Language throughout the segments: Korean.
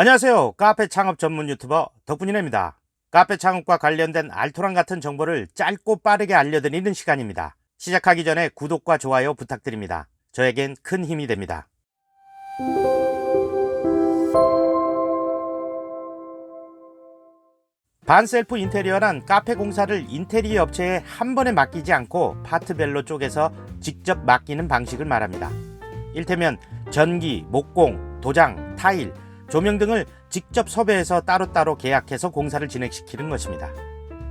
안녕하세요. 카페 창업 전문 유튜버 덕분이네입니다. 카페 창업과 관련된 알토란 같은 정보를 짧고 빠르게 알려드리는 시간입니다. 시작하기 전에 구독과 좋아요 부탁드립니다. 저에겐 큰 힘이 됩니다. 반셀프 인테리어란 카페 공사를 인테리어 업체에 한 번에 맡기지 않고 파트별로 쪼개서 직접 맡기는 방식을 말합니다. 일테면 전기, 목공, 도장, 타일, 조명 등을 직접 섭외해서 따로따로 계약해서 공사를 진행시키는 것입니다.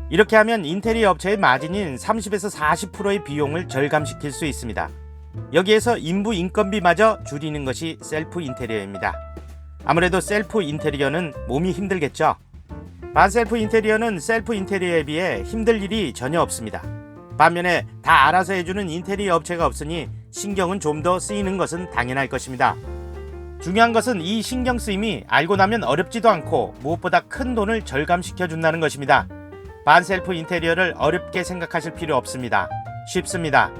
이렇게 하면 인테리어 업체의 마진인 30에서 40%의 비용을 절감시킬 수 있습니다. 여기에서 인부 인건비마저 줄이는 것이 셀프 인테리어입니다. 아무래도 셀프 인테리어는 몸이 힘들겠죠. 반셀프 인테리어는 셀프 인테리어에 비해 힘들 일이 전혀 없습니다. 반면에 다 알아서 해주는 인테리어 업체가 없으니 신경은 좀 더 쓰이는 것은 당연할 것입니다. 중요한 것은 이 신경 쓰임이 알고 나면 어렵지도 않고 무엇보다 큰 돈을 절감시켜 준다는 것입니다. 반셀프 인테리어를 어렵게 생각하실 필요 없습니다. 쉽습니다.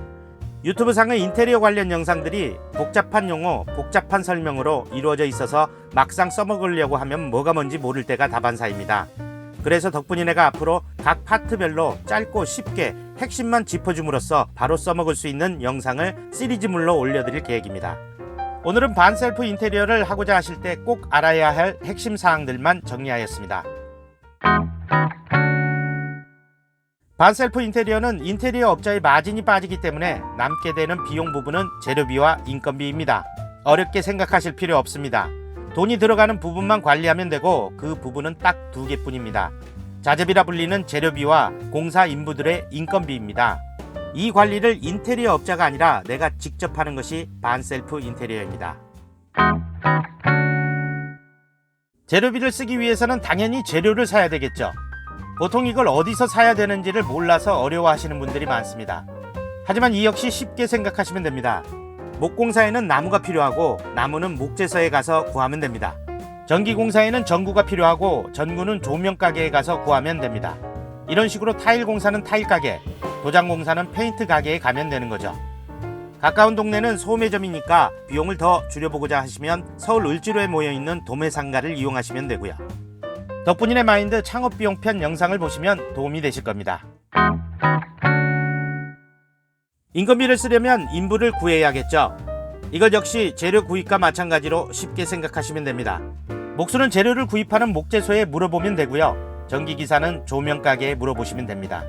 유튜브 상의 인테리어 관련 영상들이 복잡한 용어, 복잡한 설명으로 이루어져 있어서 막상 써먹으려고 하면 뭐가 뭔지 모를 때가 다반사입니다. 그래서 덕분이네가 앞으로 각 파트별로 짧고 쉽게 핵심만 짚어줌으로써 바로 써먹을 수 있는 영상을 시리즈물로 올려드릴 계획입니다. 오늘은 반셀프 인테리어를 하고자 하실 때 꼭 알아야 할 핵심 사항들만 정리하였습니다. 반셀프 인테리어는 인테리어 업자의 마진이 빠지기 때문에 남게 되는 비용 부분은 재료비와 인건비입니다. 어렵게 생각하실 필요 없습니다. 돈이 들어가는 부분만 관리하면 되고 그 부분은 딱 두 개뿐입니다. 자재비라 불리는 재료비와 공사 인부들의 인건비입니다. 이 관리를 인테리어 업자가 아니라 내가 직접 하는 것이 반셀프 인테리어입니다. 재료비를 쓰기 위해서는 당연히 재료를 사야 되겠죠. 보통 이걸 어디서 사야 되는지를 몰라서 어려워하시는 분들이 많습니다. 하지만 이 역시 쉽게 생각하시면 됩니다. 목공사에는 나무가 필요하고 나무는 목재서에 가서 구하면 됩니다. 전기공사에는 전구가 필요하고 전구는 조명가게에 가서 구하면 됩니다. 이런 식으로 타일 공사는 타일 가게, 도장 공사는 페인트 가게에 가면 되는 거죠. 가까운 동네는 소매점이니까 비용을 더 줄여보고자 하시면 서울 을지로에 모여 있는 도매상가를 이용하시면 되고요. 덕분인의 마인드 창업 비용 편 영상을 보시면 도움이 되실 겁니다. 인건비를 쓰려면 인부를 구해야겠죠. 이것 역시 재료 구입과 마찬가지로 쉽게 생각하시면 됩니다. 목수는 재료를 구입하는 목재소에 물어보면 되고요. 전기기사는 조명가게에 물어보시면 됩니다.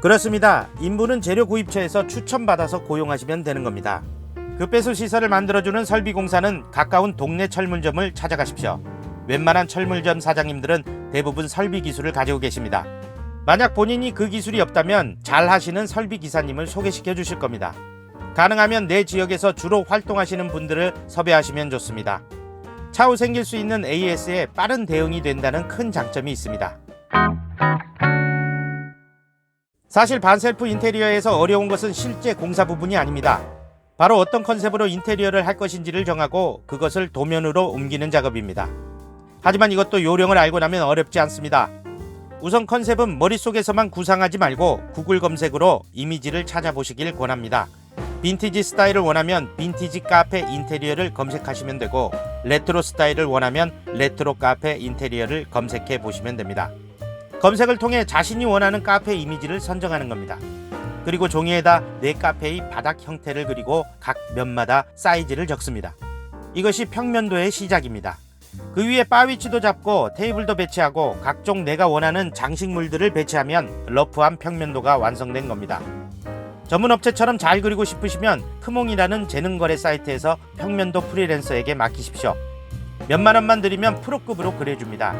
그렇습니다. 인부는 재료 구입처에서 추천받아서 고용하시면 되는 겁니다. 급배수 시설을 만들어주는 설비공사는 가까운 동네 철물점을 찾아가십시오. 웬만한 철물점 사장님들은 대부분 설비 기술을 가지고 계십니다. 만약 본인이 그 기술이 없다면 잘 하시는 설비 기사님을 소개시켜 주실 겁니다. 가능하면 내 지역에서 주로 활동하시는 분들을 섭외하시면 좋습니다. 차후 생길 수 있는 AS에 빠른 대응이 된다는 큰 장점이 있습니다. 사실 반셀프 인테리어에서 어려운 것은 실제 공사 부분이 아닙니다. 바로 어떤 컨셉으로 인테리어를 할 것인지를 정하고 그것을 도면으로 옮기는 작업입니다. 하지만 이것도 요령을 알고 나면 어렵지 않습니다. 우선 컨셉은 머릿속에서만 구상하지 말고 구글 검색으로 이미지를 찾아보시길 권합니다. 빈티지 스타일을 원하면 빈티지 카페 인테리어를 검색하시면 되고 레트로 스타일을 원하면 레트로 카페 인테리어를 검색해 보시면 됩니다. 검색을 통해 자신이 원하는 카페 이미지를 선정하는 겁니다. 그리고 종이에다 내 카페의 바닥 형태를 그리고 각 면마다 사이즈를 적습니다. 이것이 평면도의 시작입니다. 그 위에 바 위치도 잡고 테이블도 배치하고 각종 내가 원하는 장식물들을 배치하면 러프한 평면도가 완성된 겁니다. 전문 업체처럼 잘 그리고 싶으시면 크몽이라는 재능거래 사이트에서 평면도 프리랜서에게 맡기십시오. 몇만 원만 드리면 프로급으로 그려줍니다.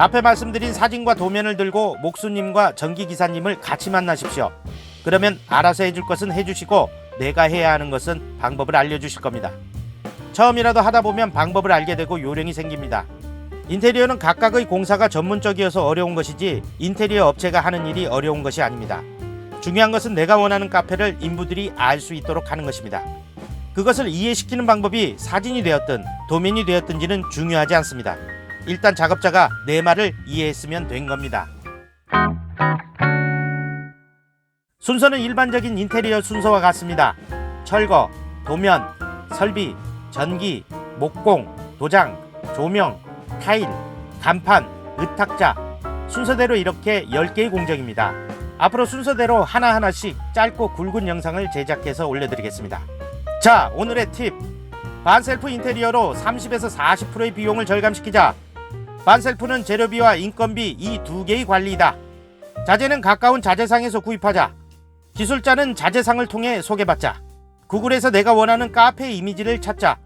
앞에 말씀드린 사진과 도면을 들고 목수님과 전기기사님을 같이 만나십시오. 그러면 알아서 해줄 것은 해주시고 내가 해야 하는 것은 방법을 알려주실 겁니다. 처음이라도 하다 보면 방법을 알게 되고 요령이 생깁니다. 인테리어는 각각의 공사가 전문적이어서 어려운 것이지 인테리어 업체가 하는 일이 어려운 것이 아닙니다. 중요한 것은 내가 원하는 카페를 인부들이 알 수 있도록 하는 것입니다. 그것을 이해시키는 방법이 사진이 되었든 도면이 되었든지는 중요하지 않습니다. 일단 작업자가 내 말을 이해했으면 된 겁니다. 순서는 일반적인 인테리어 순서와 같습니다. 철거, 도면, 설비, 전기, 목공, 도장, 조명, 타일, 간판, 의탁자 순서대로 이렇게 10개의 공정입니다. 앞으로 순서대로 하나하나씩 짧고 굵은 영상을 제작해서 올려드리겠습니다. 자, 오늘의 팁. 반셀프 인테리어로 30에서 40%의 비용을 절감시키자. 반셀프는 재료비와 인건비 이 두 개의 관리이다. 자재는 가까운 자재상에서 구입하자. 기술자는 자재상을 통해 소개받자. 구글에서 내가 원하는 카페 이미지를 찾자.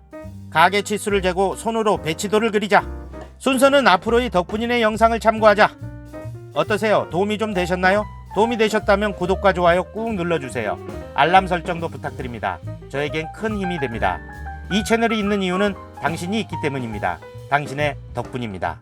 가게 치수를 재고 손으로 배치도를 그리자. 순서는 앞으로의 덕분이네 영상을 참고하자. 어떠세요? 도움이 좀 되셨나요? 도움이 되셨다면 구독과 좋아요 꾹 눌러주세요. 알람 설정도 부탁드립니다. 저에겐 큰 힘이 됩니다. 이 채널이 있는 이유는 당신이 있기 때문입니다. 당신의 덕분입니다.